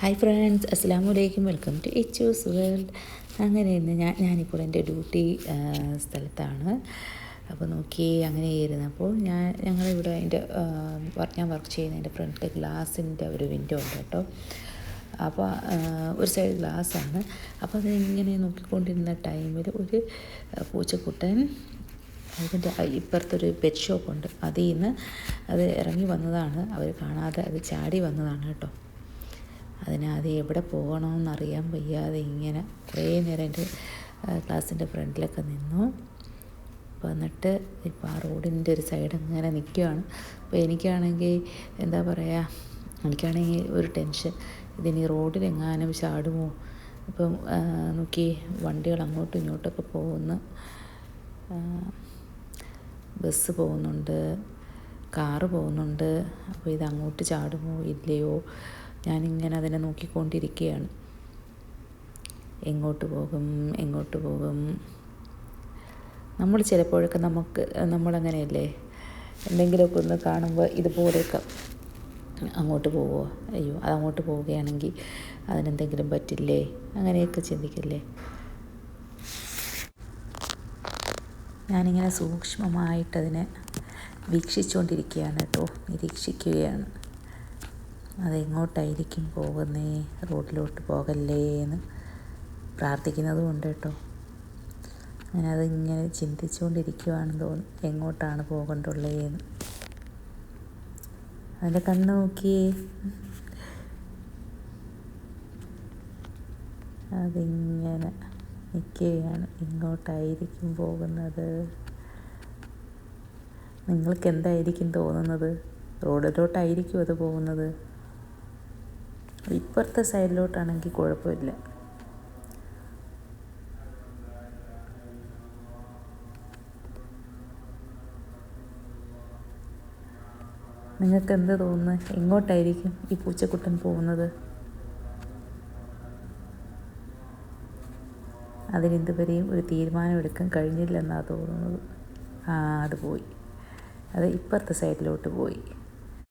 Hi friends അസ്സാം വലൈക്കും welcome to Ichu's world അങ്ങനെ ഞാൻ ഞാനിപ്പോൾ എന്റെ ഡ്യൂട്ടി സ്ഥലത്താണ്. അപ്പോൾ നോക്കി അങ്ങനെ ഇരുന്നപ്പോൾ ഞാൻ ഞങ്ങളിവിടെ അതിന്റെ ഞാൻ വർക്ക് ചെയ്യുന്ന എന്റെ ഫ്രണ്ടിൽ ഗ്ലാസിന്റെ ഒരു വിൻഡോ ഉണ്ട് കേട്ടോ. അപ്പോൾ ഒരു സൈഡ് ഗ്ലാസ്സാണ് അപ്പോൾ അതിങ്ങനെ നോക്കിക്കൊണ്ടിരുന്ന ടൈമിൽ ഒരു പൂച്ചക്കുട്ടൻ അതിന്റെ ഇപ്പുറത്തൊരു പെറ്റ് ഷോപ്പുണ്ട് അതിൽ നിന്ന് അത് ഇറങ്ങി വന്നതാണ്. അവർ കാണാതെ അത് ചാടി വന്നതാണ് കേട്ടോ. അതിനത് എവിടെ പോകണമെന്ന് അറിയാൻ വയ്യാതെ ഇങ്ങനെ കുറേ നേരം എന്റെ ക്ലാസ്സിന്റെ ഫ്രണ്ടിലൊക്കെ നിന്നു. വന്നിട്ട് ഇപ്പം ആ റോഡിന്റെ ഒരു സൈഡ് ഇങ്ങനെ നിൽക്കുകയാണ് അപ്പോൾ എനിക്കാണെങ്കിൽ എന്താ പറയുക എനിക്കാണെങ്കിൽ ഒരു ടെൻഷൻ ഇതിനി റോഡിലെങ്ങാനും ചാടുമോ? ഇപ്പം നോക്കി വണ്ടികൾ അങ്ങോട്ടും ഇങ്ങോട്ടൊക്കെ പോകുന്നു. ബസ് പോകുന്നുണ്ട് കാറ് പോകുന്നുണ്ട്. അപ്പോൾ ഇത് അങ്ങോട്ട് ചാടുമോ? ഇല്ലയോ? ഞാനിങ്ങനെ അതിനെ നോക്കിക്കൊണ്ടിരിക്കുകയാണ്. എങ്ങോട്ട് പോകും എങ്ങോട്ട് പോകും? നമ്മൾ ചിലപ്പോഴൊക്കെ നമുക്ക് നമ്മളങ്ങനെയല്ലേ? എന്തെങ്കിലുമൊക്കെ ഒന്ന് കാണുമ്പോൾ ഇതുപോലെയൊക്കെ അങ്ങോട്ട് പോവുമോ അയ്യോ അത് അങ്ങോട്ട് പോവുകയാണെങ്കിൽ അതിനെന്തെങ്കിലും പറ്റില്ലേ? അങ്ങനെയൊക്കെ ചിന്തിക്കില്ലേ? ഞാനിങ്ങനെ സൂക്ഷ്മമായിട്ടതിനെ വീക്ഷിച്ചുകൊണ്ടിരിക്കുകയാണ് കേട്ടോ നിരീക്ഷിക്കുകയാണ്. അതെങ്ങോട്ടായിരിക്കും പോകുന്നേ? റോഡിലോട്ട് പോകല്ലേ എന്ന് പ്രാർത്ഥിക്കുന്നതും ഉണ്ട് കേട്ടോ. അങ്ങനെ അതിങ്ങനെ ചിന്തിച്ചുകൊണ്ടിരിക്കുവാണെന്ന് എങ്ങോട്ടാണ് പോകണ്ടുള്ളതെന്ന് അതിന്റെ കണ്ണ് നോക്കിയേ അതിങ്ങനെ നിൽക്കുകയാണ് എങ്ങോട്ടായിരിക്കും പോകുന്നത്? നിങ്ങൾക്ക് എന്തായിരിക്കും തോന്നുന്നത്? റോഡിലോട്ടായിരിക്കും അത് പോകുന്നത്? ഇപ്പുറത്തെ സൈഡിലോട്ടാണെങ്കിൽ കുഴപ്പമില്ല. നിങ്ങൾക്ക് എന്ത് തോന്നുന്നു? എങ്ങോട്ടായിരിക്കും ഈ പൂച്ചക്കുട്ടൻ പോകുന്നത്? അതിനിതുവരെയും ഒരു തീരുമാനം എടുക്കാൻ കഴിഞ്ഞില്ലെന്നാണ് തോന്നുന്നത്. ആ അത് പോയി. അത് ഇപ്പുറത്തെ സൈഡിലോട്ട് പോയി.